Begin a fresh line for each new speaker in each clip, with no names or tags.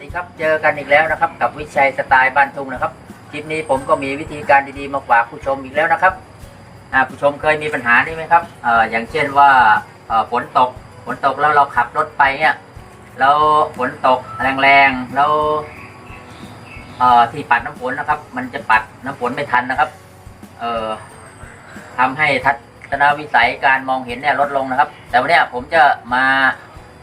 ดีครับ เจอกันอีกแล้วนะครับ กับวิชัยสไตล์บ้านทุ่งนะครับ คลิปนี้ผมก็มีวิธีการดีๆมาฝากผู้ชมอีกแล้วนะครับผู้ชมเคยมีปัญหานี้ไหมครับออย่างเช่นว่าฝนตก ฝนตกแล้วเราขับรถไปเนี่ย แล้วฝนตกแรงๆ แล้วที่ปัดน้ำฝนนะครับ มันจะปัดน้ำฝนไม่ทันนะครับ เอ่อทำให้ทัศนวิสัยการมองเห็นเนี่ยลดลงนะครับ แต่วันนี้ผมจะมา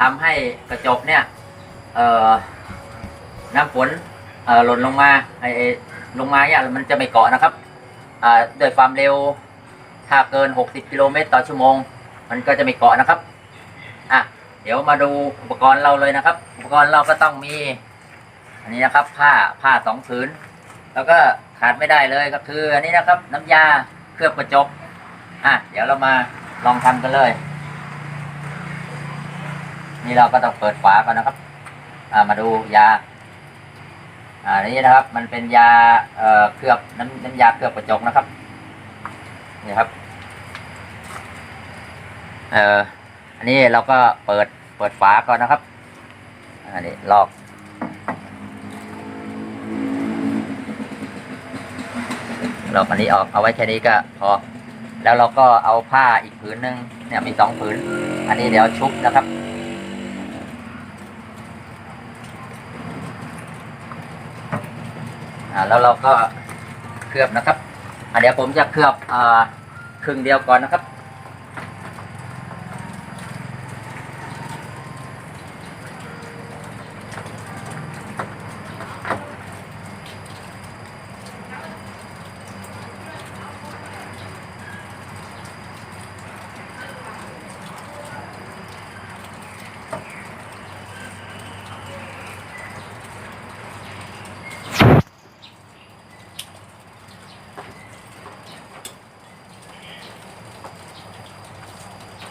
ทำให้กระจกเนี่ยเอ่อ น้ำฝนเอ่อหล่นลงมาไอ้ลงมาเนี่ยมันจะไม่เกาะนะครับอ่าด้วยความเร็วถ้าเกิน 60 กิโลเมตรต่อชั่วโมง มันก็จะไม่เกาะนะครับอะเดี๋ยวมาดูอุปกรณ์เราเลยนะครับ อุปกรณ์เราก็ต้องมี อันนี้นะครับ ผ้าผ้าสองผืน แล้วก็ขาดไม่ได้เลยก็คือ อันนี้นะครับ น้ำยาเคลือบกระจกอะเดี๋ยวเรามาลองทำกันเลย นี่เราก็ต้องเปิดฝาก่อนนะครับ อ่ามาดูยา อ่านี่นะครับ มันเป็นยาเอ่อเคลือบน้ำน้ำยาเคลือบกระจกนะครับนี่ครับเอ่ออันนี้เราก็เปิดเปิดฝาก่อนนะครับอันนี้ลอกลอกอันนี้ออกเอาไว้แค่นี้ก็พอแล้วเราก็เอาผ้าอีกผืนหนึ่งเนี่ยมีสองผืน อันนี้เดี๋ยวชุบนะครับ อ่าแล้วเราก็เคลือบนะครับอ่าเดี๋ยวผมจะเคลือบอ่าครึ่งเดียวก่อนนะครับ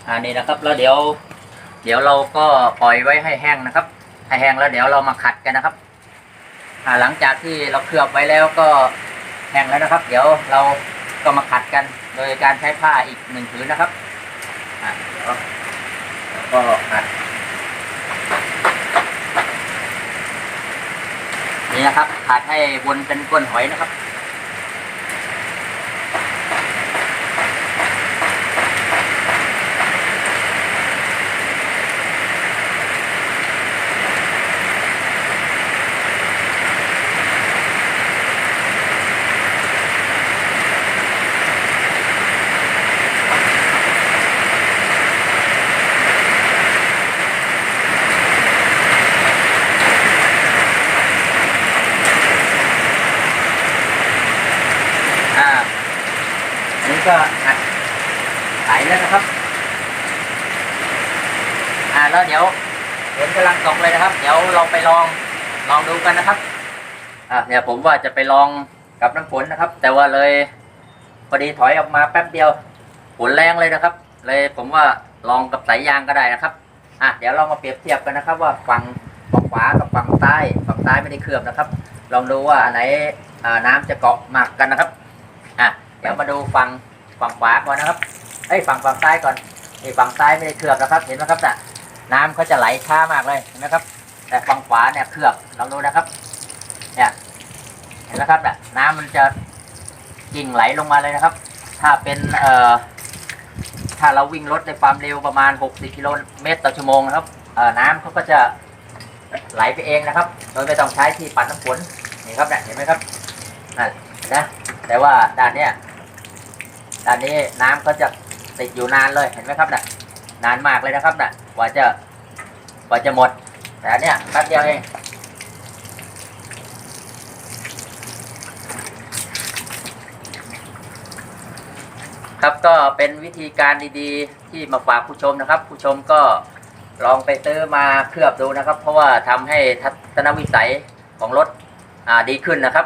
อันนี้นะครับ แล้วเดี๋ยว เดี๋ยวเราก็ปล่อยไว้ให้แห้งนะครับ ให้แห้งแล้วเดี๋ยวเรามาขัดกันนะครับหลังจากที่เราเคลือบไว้แล้วก็แห้งแล้วนะครับ เดี๋ยวเราก็มาขัดกัน โดยการใช้ผ้าอีกหนึ่งผืนนะครับอ่าเดี๋ยวก็ขัดนี่นะครับขัดให้วนเป็นก้นหอยนะครับ ก็อัดไถแล้วนะครับ อ่าแล้วเดี๋ยวฝนกำลังตกเลยนะครับ เดี๋ยวเราไปลองลองดูกันนะครับ อ่าเนี่ยผมว่าจะไปลองกับน้ำฝนนะครับ แต่ว่าเลยพอดีถอยออกมาแป๊บเดียวฝนแรงเลยนะครับ เลยผมว่าลองกับสายยางก็ได้นะครับอะเดี๋ยวเรามาเปรียบเทียบกันนะครับ ว่าฝั่งฝั่งขวากับฝั่งซ้ายฝั่งซ้ายไม่ได้เคลือบนะครับ ลองดูว่าอันไหนน้ำจะเกาะหมักกันนะครับอะเดี๋ยวมาดูฝั่ง ฝั่งขวาก่อนนะครับเอ้ยฝั่งฝั่งซ้ายก่อนนี่ฝั่งซ้ายไม่ได้เคลือบนะครับ เห็นไหมครับน่ะน้ำเขาจะไหลช้ามากเลยเห็นไหมครับ แต่ฝั่งขวาเนี่ยเคลือบลองดูนะครับ เนี่ยเห็นไหมครับน่ะน้ำมันจะกิ่งไหลลงมาเลยนะครับ ถ้าเป็นเอ่อถ้าเราวิ่งรถในความเร็วประมาณ 60 กิโลเมตรต่อชั่วโมงนะครับเอ่อน้ำเขาก็จะไหลไปเองนะครับ โดยไม่ต้องใช้ที่ปัดน้ำฝนนี่ครับเนี่ยเห็นไหมครับนั่นนะแต่ว่าด้านเนี้ย ด้านนี้น้ำก็จะติดอยู่นานเลยเห็นไหมครับน่ะนานมากเลยนะครับน่ะกว่าจะกว่าจะหมด แต่เนี้ยแป๊บเดียวเองครับก็เป็นวิธีการดีๆ ที่มาฝากผู้ชมนะครับ ผู้ชมก็ลองไปซื้อมาเคลือบดูนะครับ เพราะว่าทำให้ทัศนวิสัยของรถดีขึ้นนะครับ